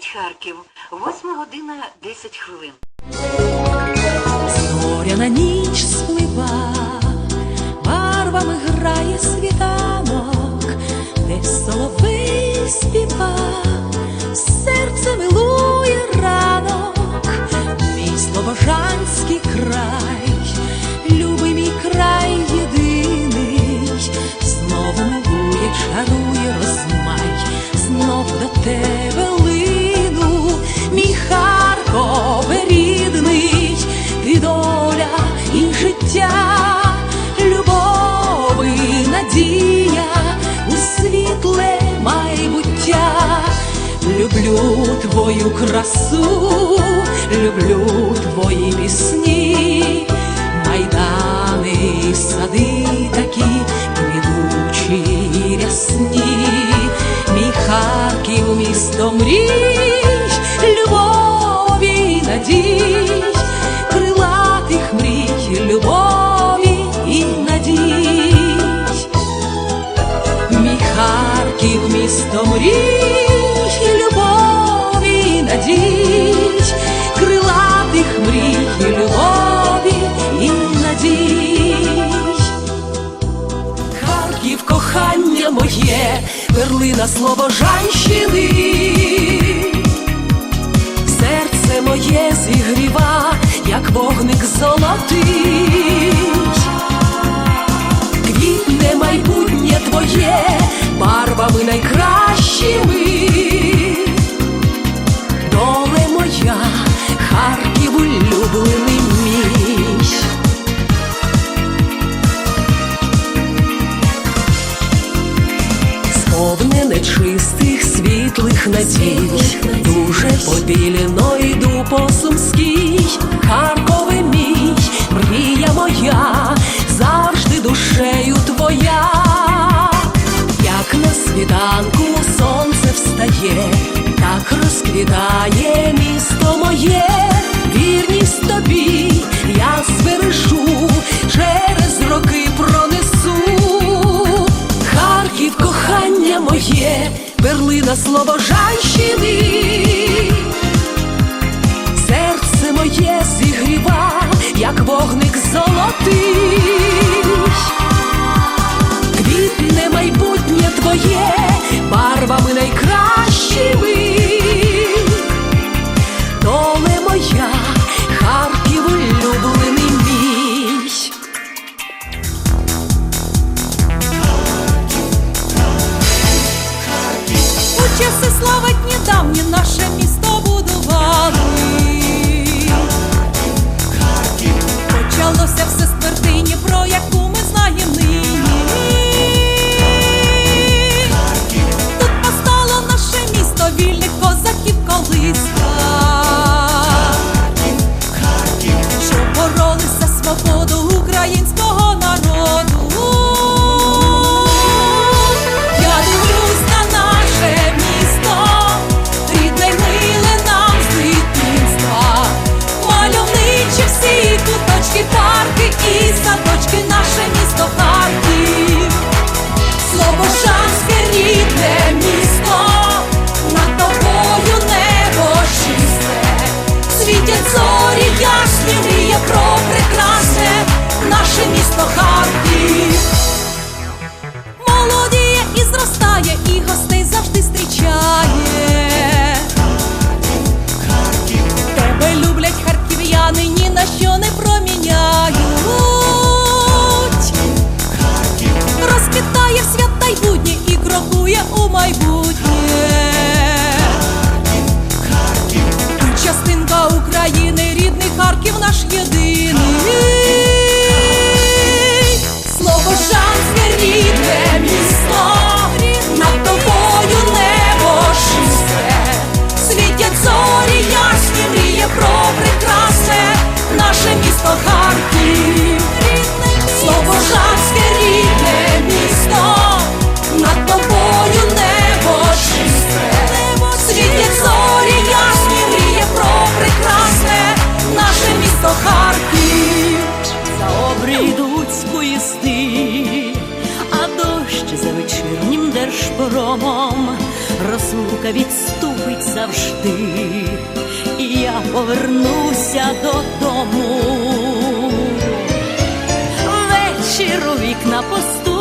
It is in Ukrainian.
говорить Харків, 8 година 10 хвилин. Зоряна ніч сплива, барвами грає світанок, де соловей співа, серце милує ранок, мій слобожанський край, любий мій край єдиний, знову милує, чарує розмай, знов до тебе твою красу, люблю твої пісні, майдани, сади такі квітучі і рясні, мій Харків, місто мрій, любові й надій, крилатих мрій, любові і надій. Мій Харків, місто мрій, Моє, перлина Слобожанщини, серце моє зігріва, як вогник золотий чистих світлих надій, дуже побілено йду по сумській, Харкове мій, мрія моя, завжди душею твоя, як на світанку сонце встає, так розквітає місто моє, моє, перлина Слобожанщини, серце моє зігріва, як вогник золотий, рідне місто, над тобою небо чисте, світять зорі ясні, мріє про прекрасне, наше місто Харків. Молодіє і зростає, і гостей завжди зустрічає. Розлука відступить завжди, і я повернуся додому. Вечір у вікна посту.